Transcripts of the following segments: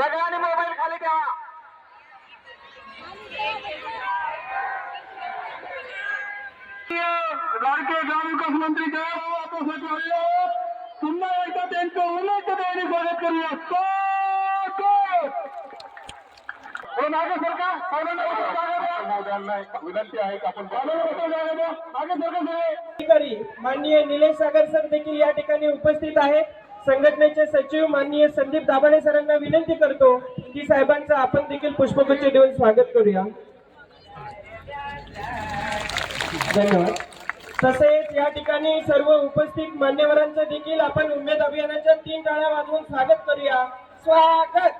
सगळ्यांनी मोबाईल खाली ठेवा लाडके ग्रामविकास मंत्री जयराव. पुन्हा एकदा त्यांचं देणे स्वागत करूया स्वागत. हो, मागे सरका पाहुण्यांना बसून जागा द्या. महोदयांना एक विनंती आहे आपण. मागे सरका सगळे अधिकारी माननीय निलेश सागर सर देखील या ठिकाणी उपस्थित आहेत संघटनेचे सचिव माननीय संदीप दाभाडे सरांना विनंती करतो की साहेबांचं आपण देखील पुष्पगुच्छ देऊन स्वागत करूया. धन्यवाद. तसेच या ठिकाणी सर्व उपस्थित मान्यवरांचं देखील आपण उमेद अभियानाच्या तीन टाळ्या वाजवून स्वागत करूया. स्वागत!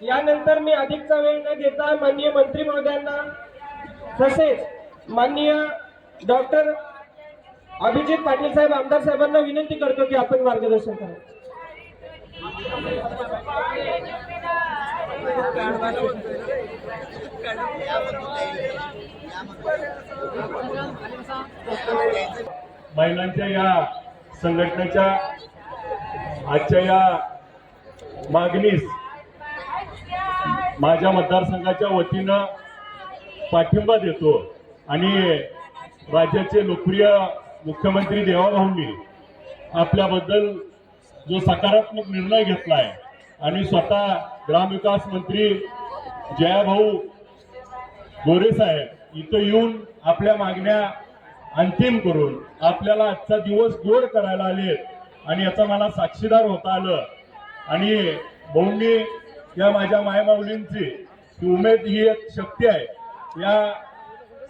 यानंतर मी अधिकचा वेळ न घेता माननीय मंत्री महोदयांना तसेच माननीय डॉक्टर अभिजित पाटील साहेब आमदार साहेबांना विनंती करतो की आपण मार्गदर्शन करा. महिलांच्या या संघटनेच्या आजच्या या मागणीस माझ्या मतदारसंघाच्या वतीनं पाठिंबा देतो आणि राज्याचे लोकप्रिय मुख्यमंत्री देवाभाऊंनी आपल्याबद्दल जो सकारात्मक निर्णय घेतला आहे आणि स्वतः ग्रामविकास मंत्री जयाभाऊ गोरे साहेब इथं येऊन आपल्या मागण्या अंतिम करून आपल्याला आजचा दिवस गोड करायला आले आणि याचा मला साक्षीदार होता आलं. आणि भाऊंनी या माझ्या मायमाऊलींची उमेद ही एक शक्ती आहे. या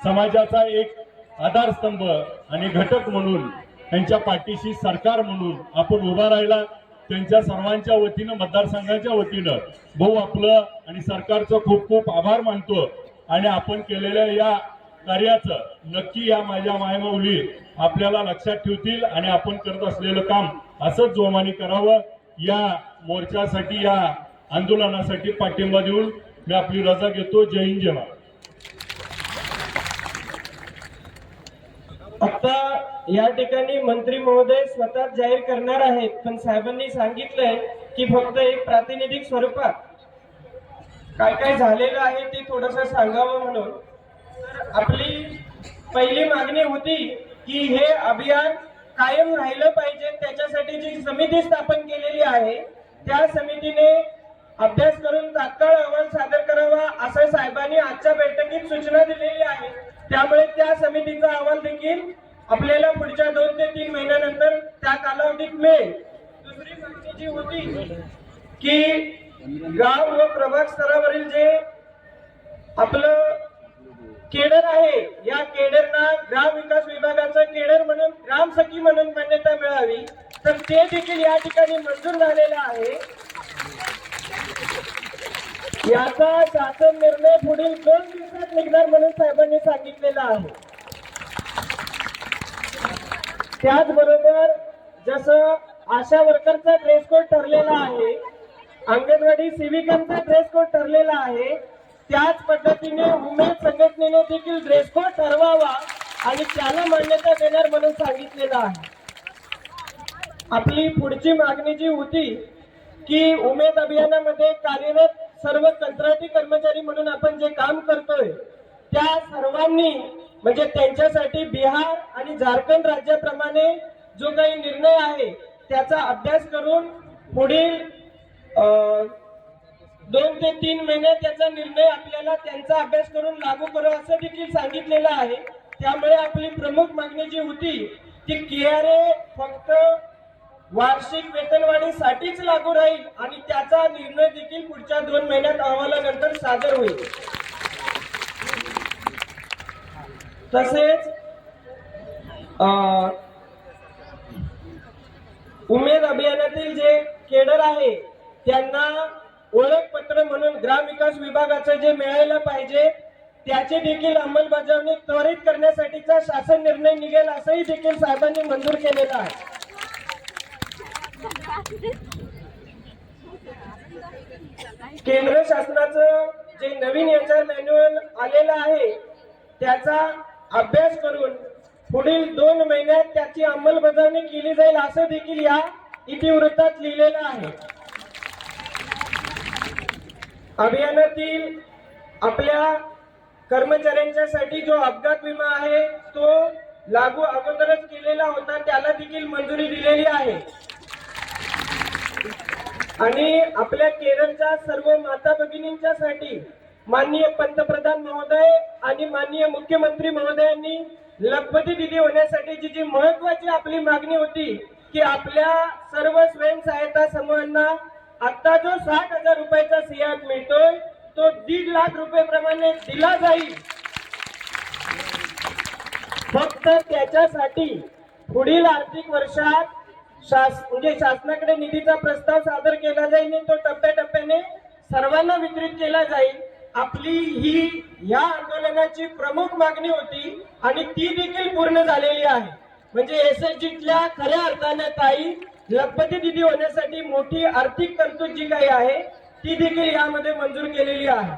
समाजाचा एक आधारस्तंभ आणि घटक म्हणून त्यांच्या पाठीशी सरकार म्हणून आपण उभा राहिला. त्यांच्या सर्वांच्या वतीनं मतदारसंघाच्या वतीनं भाऊ आपलं आणि सरकारचं खूप खूप आभार मानतो. आणि आपण केलेल्या या कार्याचं नक्की या माझ्या मायमाऊली आपल्याला लक्षात ठेवतील आणि आपण करत असलेलं काम असंच जोमाने करावं. या मोर्चासाठी या आंदोलनासाठी पाठिंबा देऊन मी आपली रजा घेतो. जय हिंद जय महाराज आता या ठिकाणी मंत्री महोदय स्वतः जाहीर करणार आहेत पण साहेबांनी सांगितलंय की फक्त एक प्रातिनिधिक स्वरूपात. काय काय झालेलं आहे ते थोडस सांगावं म्हणून. तर आपली पहिली मागणी होती की हे अभियान कायम राहिलं पाहिजे त्याच्यासाठी जी समिती स्थापन केलेली आहे त्या समितीने अभ्यास करून तात्काळ अहवाल सादर करावा असं साहेबांनी आजच्या बैठकीत सूचना दिलेली आहे. त्यामुळे त्या समितीचा अहवाल देखील आपल्याला पुढच्या दोन ते तीन महिन्यानंतर त्या कालावधीत मिळेल. दुसरी मागणी जी होती की गाव व प्रभाग स्तरावरील जे आपलं केडर आहे या केडरना ग्राम विकास विभागाचं केडर म्हणून ग्राम सखी म्हणून मान्यता मिळावी. तर ते देखील या ठिकाणी मंजूर झालेलं आहे. याचा शासन निर्णय पुढील दोन दिवसात निघणार म्हणून साहेबांनी सांगितलेला आहे. त्याचबरोबर जसं आशा वर्करचा ड्रेस कोड ठरलेला आहे अंगणवाडी सेविकांचा ड्रेस कोड ठरलेला आहे त्याच पद्धतीने उमेद संघटनेने देखील ड्रेस कोड ठरवावा आणि त्याला मान्यता देणार म्हणून सांगितलेलं आहे. आपली पुढची मागणी जी होती की उमेद अभियानामध्ये कार्यरत सर्व कंत्राटी कर्मचारी म्हणून आपण जे काम करतोय त्या सर्वांनी म्हणजे त्यांच्यासाठी बिहार आणि झारखंड राज्याप्रमाणे जो काही निर्णय आहे त्याचा अभ्यास करून पुढील दोन ते तीन महिने त्याचा निर्णय आपल्याला त्यांचा अभ्यास करून लागू करू असं देखील सांगितलेलं आहे. त्यामुळे आपली प्रमुख मागणी जी होती की केआरए फक्त वार्षिक वेतनवाढीसाठीच लागू राहील आणि त्याचा निर्णय देखील पुढच्या दोन महिन्यात अहवालानंतर सादर होईल. तसेच उमेद अभियानातील जे केडर आहे त्यांना ओळखपत्र म्हणून ग्रामविकास विभागाचं जे मिळायला पाहिजे त्याची देखील अंमलबजावणी त्वरित करण्यासाठीचा शासन निर्णय निघेल असंही देखील साहेबांनी मंजूर केलेला आहे. केंद्र शासनाचं जे नवीन याच्या मॅन्युअल आलेलं आहे त्याचा अभ्यास करून पुढील दोन महिन्यात त्याची अंमलबजावणी केली जाईल असं देखील या इतिवृत्तात लिहिलेलं आहे. अभियानातील आपल्या कर्मचाऱ्यांच्यासाठी जो अपघात विमा आहे तो लागू अगोदरच केलेला होता त्याला देखील मंजुरी दिलेली आहे. आणि आपल्या केरळच्या सर्व माता भगिनींच्यासाठी माननीय पंतप्रधान महोदय आणि माननीय मुख्यमंत्री महोदयांनी लखपती दिदी होण्यासाठीची जी महत्वाची आपली मागणी होती की आपल्या सर्व स्वयंसहायता समूहांना आता जो साठ हजार रुपयाचा सियात मिळतोय तो दीड लाख रुपये प्रमाणे दिला जाईल. फक्त त्याच्यासाठी पुढील आर्थिक वर्षात शास म्हणजे शासनाकडे निधीचा प्रस्ताव सादर केला जाईल आणि तो टप्प्याटप्प्याने सर्वांना वितरित केला जाईल. आपली ही या आंदोलनाची प्रमुख मागणी होती आणि ती देखील पूर्ण झालेली आहे. म्हणजे एस एस जीतल्या खऱ्या अर्थाने ताई लखपती दिदी होण्यासाठी मोठी आर्थिक तरतूद जी काही आहे ती देखील यामध्ये मंजूर केलेली आहे.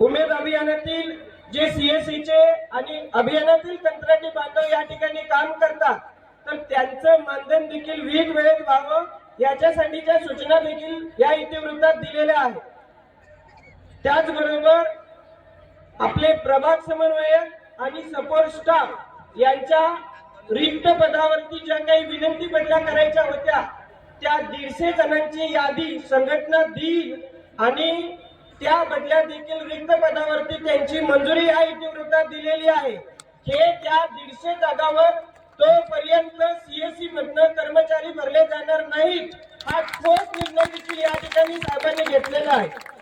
उमेद अभियानातील जे सीएससीचे आणि अभियानातील कंत्राटी बांधव या ठिकाणी काम करतात तर त्यांचं मानधन देखील वीज वेळेत व्हावं याच्यासाठीच्या सूचना देखील या इतिवृत्तात दिलेल्या आहेत. त्याचबरोबर आपले प्रभाग समन्वयक आणि सपोर्ट स्टाफ यांच्या रिक्त पदावरती ज्या काही विनंती बदल्या करायच्या होत्या त्या दीडशे जणांची यादी संघटना देईल आणि त्या बदल्या देखील रिक्त पदावरती त्यांची मंजुरी या इतिवृत्तात दिलेली आहे. हे त्या दीडशे जागावर तोपर्यंत सीएससी मधनं कर्मचारी भरले जाणार नाहीत हा ठोस निर्णय देखील या ठिकाणी साहेबांनी घेतलेला आहे.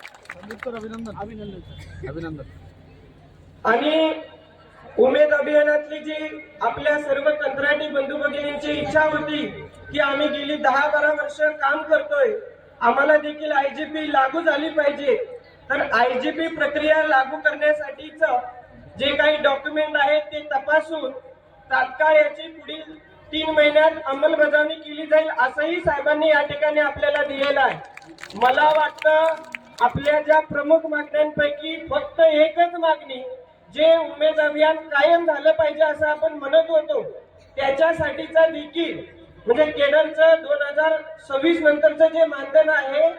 आणि उमेद अभियानातली जी आपल्या सर्व कंत्राटी बंधू भगिनींची इच्छा होती की आम्ही गेली दहा बारा वर्ष काम करतोय आम्हाला देखील आयजीपी लागू झाली पाहिजे. तर आयजीपी प्रक्रिया लागू करण्यासाठीच जे काही डॉक्युमेंट आहेत ते तपासून तात्काळ याची पुढील तीन महिन्यात अंमलबजावणी केली जाईल असंही साहेबांनी या ठिकाणी आपल्याला दिलेलं आहे. मला वाटतं आपल्या ज्या प्रमुख मागण्यांपैकी फक्त एकच मागणी जे उमेद अभियान कायम झालं पाहिजे असं आपण म्हणत होतो त्याच्यासाठीचा देखील म्हणजे केडरचं दोन हजार सव्वीस नंतरचं जे मानधन आहे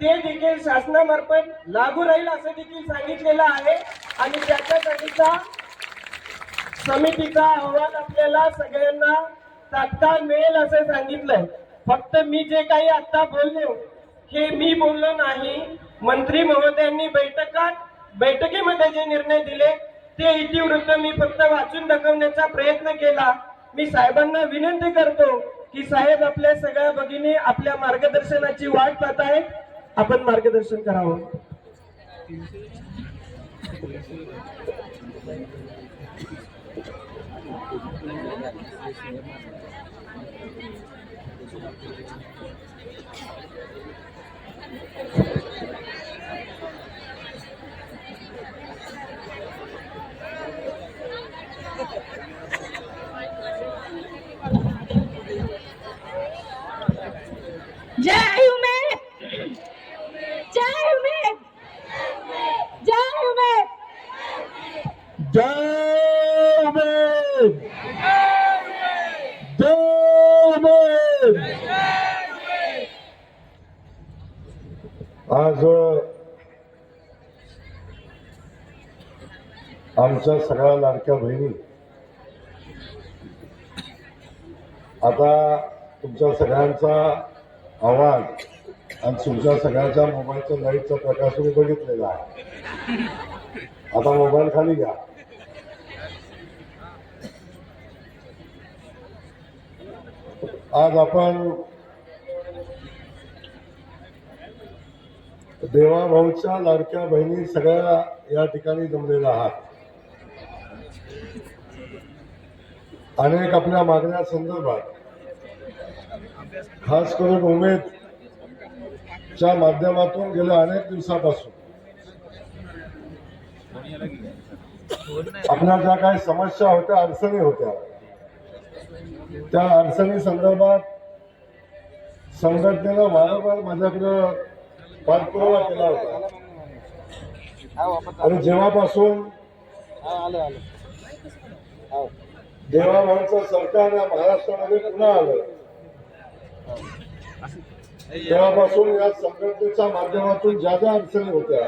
ते देखील शासनामार्फत लागू राहील असं देखील सांगितलेलं आहे. आणि त्याच्यासाठीचा समितीचा अहवाल आपल्याला सगळ्यांना तात्काळ मिळेल असं सांगितलंय. फक्त मी जे काही आता बोललो हे मी बोललो नाही. मंत्री महोदयांनी बैठकात बैठकीमध्ये जे निर्णय दिले ते इतिवृत्त मी फक्त वाचून दाखवण्याचा प्रयत्न केला. मी साहेबांना विनंती करतो की साहेब आपल्या सगळ्या भगिनी आपल्या मार्गदर्शनाची वाट पाहत आहेत आपण मार्गदर्शन करावं. जय उमेद जय उमेद जय उमेद जय उमेद जय उमेद आज आमच्या सगळ्या लाडक्या बहिणी आता तुमच्या सगळ्यांचा आवाज आणि तुमच्या सगळ्यांच्या मोबाईलच्या लाईटचा प्रकाश मी बघितलेला आहे. आता मोबाईल खाली घ्या. आज आपण देवाभाऊच्या लाडक्या बहिणी सगळ्या या ठिकाणी जमलेल्या आहात. अनेक आपल्या मागण्या संदर्भात खास करून उमेदच्या माध्यमातून गेल्या अनेक दिवसापासून आपल्या ज्या काही समस्या होत्या अडचणी होत्या त्या अडचणी संदर्भात संघटनेनं वारंवार माझ्याकडं पाठपुरावा केला होता. आणि जेव्हापासून देवाभाऊचं सरकार या महाराष्ट्रामध्ये पुन्हा आलं. तेव्हापासून या संघटनेच्या माध्यमातून ज्या ज्या अडचणी होत्या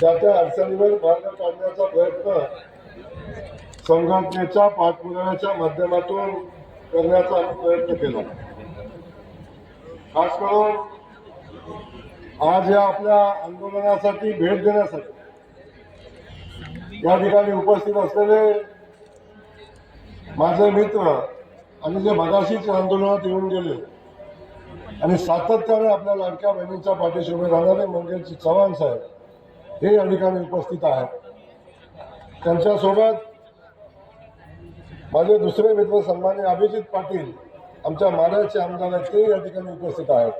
त्या त्या अडचणीवर मार्ग काढण्याचा प्रयत्न संघटनेच्या पाठपुराव्याच्या माध्यमातून करण्याचा प्रयत्न केला. खास करून आज या आपल्या आंदोलनासाठी भेट देण्यासाठी या ठिकाणी उपस्थित असलेले माझे मित्र आणि जे मगाशीच आंदोलनात येऊन गेले आणि सातत्याने आपल्या लाडक्या बहिणींच्या पाठीशी उभे राहणारे मंगेशजी चव्हाण साहेब हे या ठिकाणी उपस्थित आहेत. त्यांच्यासोबत माझे दुसरे मित्र सन्मान्य अभिजित पाटील आमच्या माड्याचे आमदार आहेत ते या ठिकाणी उपस्थित आहेत.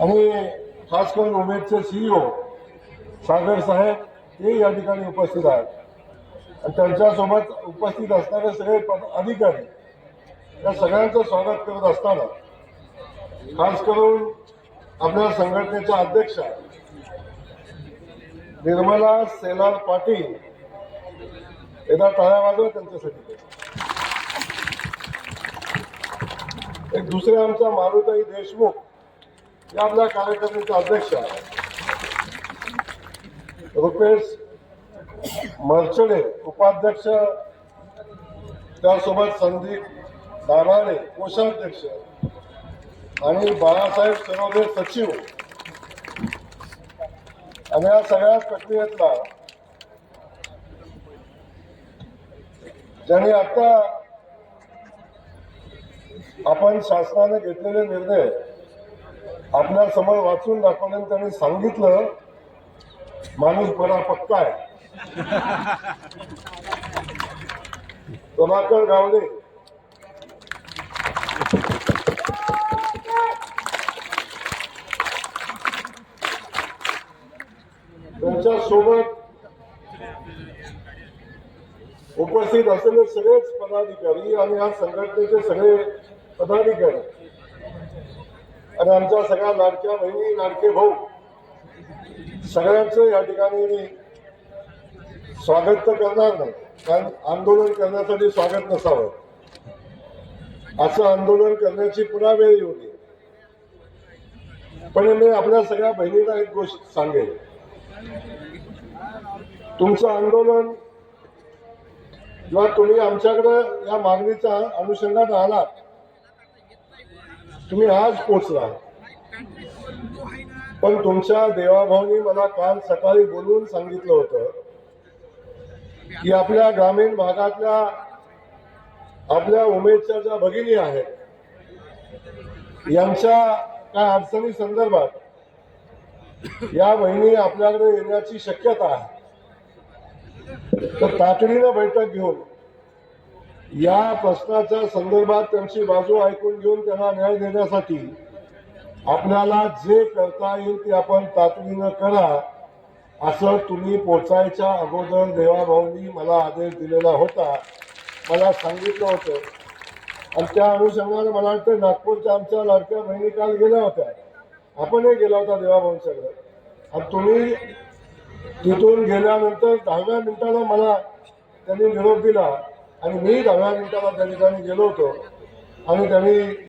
आणि खास करून उमेदचे सीईओ सागर साहेब हे या ठिकाणी उपस्थित आहेत. आणि त्यांच्यासोबत उपस्थित असणारे सगळे अधिकारी या सगळ्यांचं स्वागत करत असताना खास करून आपल्या संघटनेच्या अध्यक्षा निर्मला सेलार पाटील एकदा टाळ्या वाजवा त्यांच्यासाठी. एक दुसरे आमच्या मारुताई देशमुख या आपल्या कार्यकर्त्याचे अध्यक्षा रुपेश मर्चडे उपाध्यक्ष त्यासोबत संदीप दाभाडे कोषाध्यक्ष आणि बाळासाहेब सरोदे सचिव. आणि या सगळ्या प्रक्रियेतला ज्यांनी आता आपण शासनाने घेतलेले निर्णय आपल्यासमोर वाचून दाखवल्यानंतर त्यांनी सांगितलं माणूस बरा पक्का आहे. प्रभाकर गावडे. त्यांच्यासोबत उपस्थित असलेले सगळेच पदाधिकारी आणि या संघटनेचे सगळे पदाधिकारी आणि आमच्या सगळ्या लाडक्या बहिणी लाडके भाऊ सगळ्यांचं या ठिकाणी मी स्वागत तर करणार नाही कारण आंदोलन करण्यासाठी स्वागत नसावं. असं आंदोलन करण्याची पुन्हा वेळ येऊ नये. पण मी आपल्या सगळ्या बहिणीला एक गोष्ट सांगेन. तुमचं आंदोलन किंवा तुम्ही आमच्याकडे या मागणीच्या अनुषंगात आलात तुम्ही आज पोचला पण तुमच्या देवाभाऊनी मला काल सकाळी बोलून सांगितलं होतं की आपल्या ग्रामीण भागातल्या आपल्या उमेदच्या ज्या भगिनी आहेत यांच्या काय अडचणी संदर्भात या बहिणी आपल्याकडे येण्याची शक्यता आहे. तर तातडीनं बैठक घेऊन या प्रश्नाच्या संदर्भात त्यांची बाजू ऐकून घेऊन त्यांना न्याय देण्यासाठी आपल्याला जे करता येईल ते आपण तातडीनं करा असं तुम्ही पोचायच्या अगोदर देवाभाऊंनी मला आदेश दिलेला होता. मला सांगितलं होतं. आणि त्या अनुषंगाने मला वाटतं नागपूरच्या आमच्या लाडक्या बहिणी काल गेल्या होत्या. आपणही गेला होता देवाभाऊंच्याकडे आणि तुम्ही तिथून गेल्यानंतर दहाव्या मिनिटाला मला त्यांनी निरोप दिला. आणि मी दहाव्या मिनिटाला त्या ठिकाणी गेलो होतो. आणि त्यांनी